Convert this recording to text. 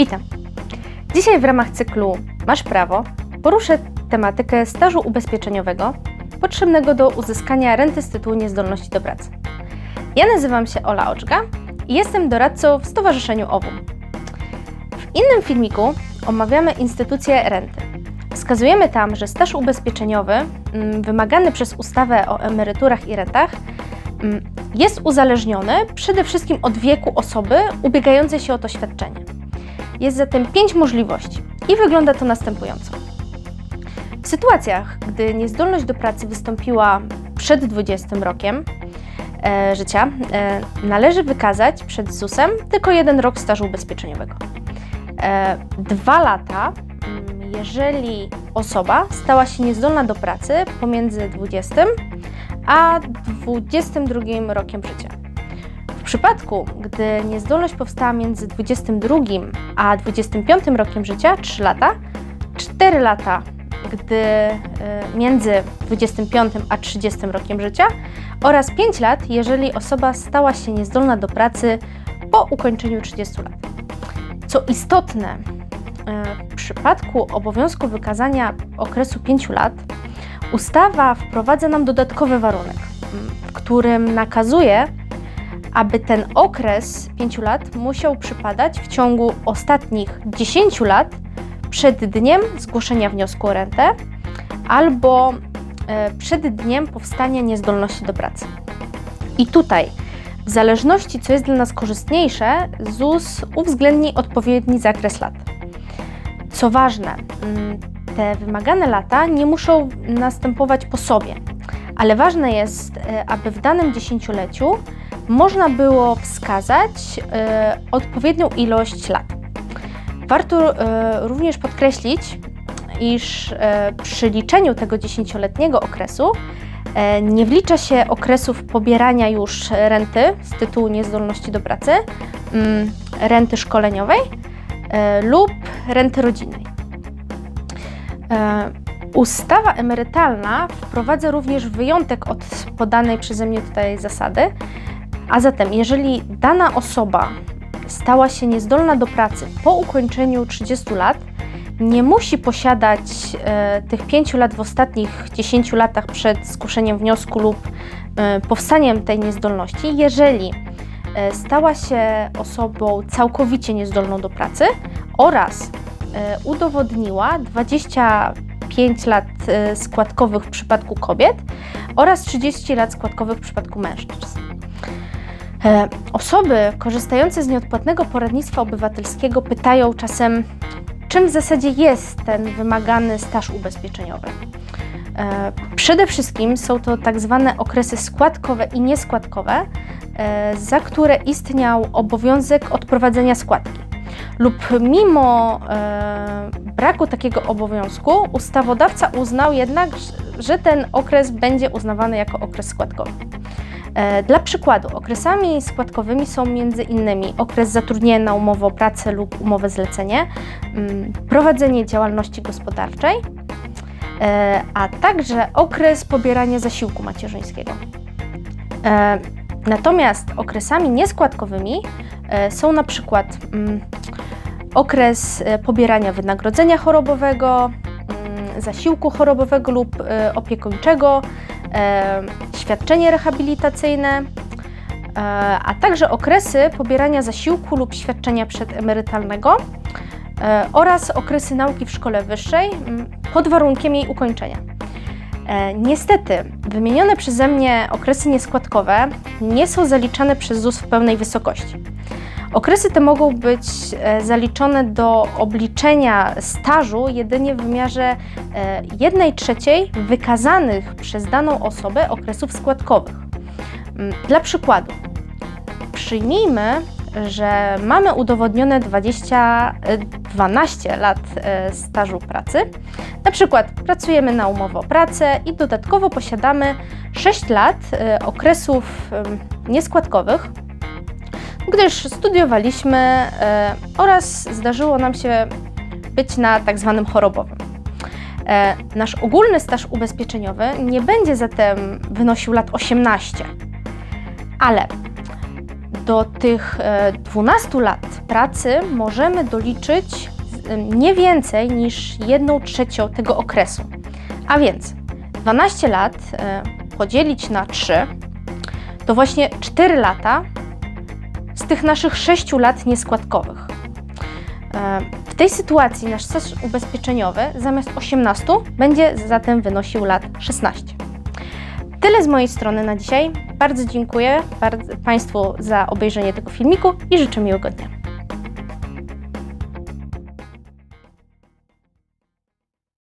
Witam. Dzisiaj w ramach cyklu Masz prawo poruszę tematykę stażu ubezpieczeniowego potrzebnego do uzyskania renty z tytułu niezdolności do pracy. Ja nazywam się Ola Oczga i jestem doradcą w Stowarzyszeniu OWUM. W innym filmiku omawiamy instytucję renty. Wskazujemy tam, że staż ubezpieczeniowy mm, wymagany przez ustawę o emeryturach i rentach mm, jest uzależniony przede wszystkim od wieku osoby ubiegającej się o to świadczenie. Jest zatem pięć możliwości i wygląda to następująco. W sytuacjach, gdy niezdolność do pracy wystąpiła przed 20 rokiem e, życia, e, należy wykazać przed ZUS-em tylko jeden rok stażu ubezpieczeniowego. E, dwa lata, mm, jeżeli osoba stała się niezdolna do pracy pomiędzy 20 a 22 rokiem życia. Przypadku, gdy niezdolność powstała między 22 a 25 rokiem życia, 3 lata, 4 lata, gdy y, między 25 a 30 rokiem życia oraz 5 lat, jeżeli osoba stała się niezdolna do pracy po ukończeniu 30 lat. Co istotne, y, w przypadku obowiązku wykazania okresu 5 lat, ustawa wprowadza nam dodatkowy warunek, w którym nakazuje, aby ten okres 5 lat musiał przypadać w ciągu ostatnich 10 lat przed dniem zgłoszenia wniosku o rentę albo e, przed dniem powstania niezdolności do pracy. I tutaj, w zależności co jest dla nas korzystniejsze, ZUS uwzględni odpowiedni zakres lat. Co ważne, mm, te wymagane lata nie muszą następować po sobie, ale ważne jest, e, aby w danym dziesięcioleciu można było wskazać e, odpowiednią ilość lat. Warto e, również podkreślić, iż e, przy liczeniu tego dziesięcioletniego okresu nie wlicza się okresów pobierania już renty z tytułu niezdolności do pracy, mm, renty szkoleniowej lub renty rodzinnej. Ustawa emerytalna wprowadza również wyjątek od podanej przeze mnie tutaj zasady, a zatem, jeżeli dana osoba stała się niezdolna do pracy po ukończeniu 30 lat, nie musi posiadać e, tych 5 lat w ostatnich 10 latach przed zgłoszeniem wniosku lub e, powstaniem tej niezdolności, jeżeli e, stała się osobą całkowicie niezdolną do pracy oraz e, udowodniła 25 lat e, składkowych w przypadku kobiet oraz 30 lat składkowych w przypadku mężczyzn. E, Osoby korzystające z nieodpłatnego poradnictwa obywatelskiego pytają czasem, czym w zasadzie jest ten wymagany staż ubezpieczeniowy. E, Przede wszystkim są to tak zwane okresy składkowe i nieskładkowe, e, za które istniał obowiązek odprowadzenia składki. Lub mimo braku takiego obowiązku, ustawodawca uznał jednak, że ten okres będzie uznawany jako okres składkowy. E, Dla przykładu, okresami składkowymi są innymi okres zatrudnienia na umowę o pracę lub umowę zlecenie, mm, prowadzenie działalności gospodarczej, e, a także okres pobierania zasiłku macierzyńskiego. E, Natomiast okresami nieskładkowymi są na przykład mm, okres pobierania wynagrodzenia chorobowego, mm, zasiłku chorobowego lub opiekuńczego, świadczenie rehabilitacyjne, e, a także okresy pobierania zasiłku lub świadczenia przedemerytalnego e, oraz okresy nauki w szkole wyższej pod warunkiem jej ukończenia. E, Niestety, wymienione przeze mnie okresy nieskładkowe nie są zaliczane przez ZUS w pełnej wysokości. Okresy te mogą być e, zaliczone do obliczenia stażu jedynie w wymiarze 1 trzeciej wykazanych przez daną osobę okresów składkowych. Mm, Dla przykładu, przyjmijmy, że mamy udowodnione 20, e, 12 lat e, stażu pracy. Na przykład pracujemy na umowę o pracę i dodatkowo posiadamy 6 lat e, okresów nieskładkowych, gdyż studiowaliśmy e, oraz zdarzyło nam się być na tak zwanym chorobowym. E, Nasz ogólny staż ubezpieczeniowy nie będzie zatem wynosił lat 18, ale do tych e, 12 lat pracy możemy doliczyć e, nie więcej niż 1 trzecią tego okresu. A więc 12 lat e, podzielić na 3 to właśnie 4 lata tych naszych 6 lat nieskładkowych. E, W tej sytuacji nasz staż ubezpieczeniowy zamiast 18 będzie zatem wynosił lat 16. Tyle z mojej strony na dzisiaj. Bardzo dziękuję bardzo Państwu za obejrzenie tego filmiku i życzę miłego dnia.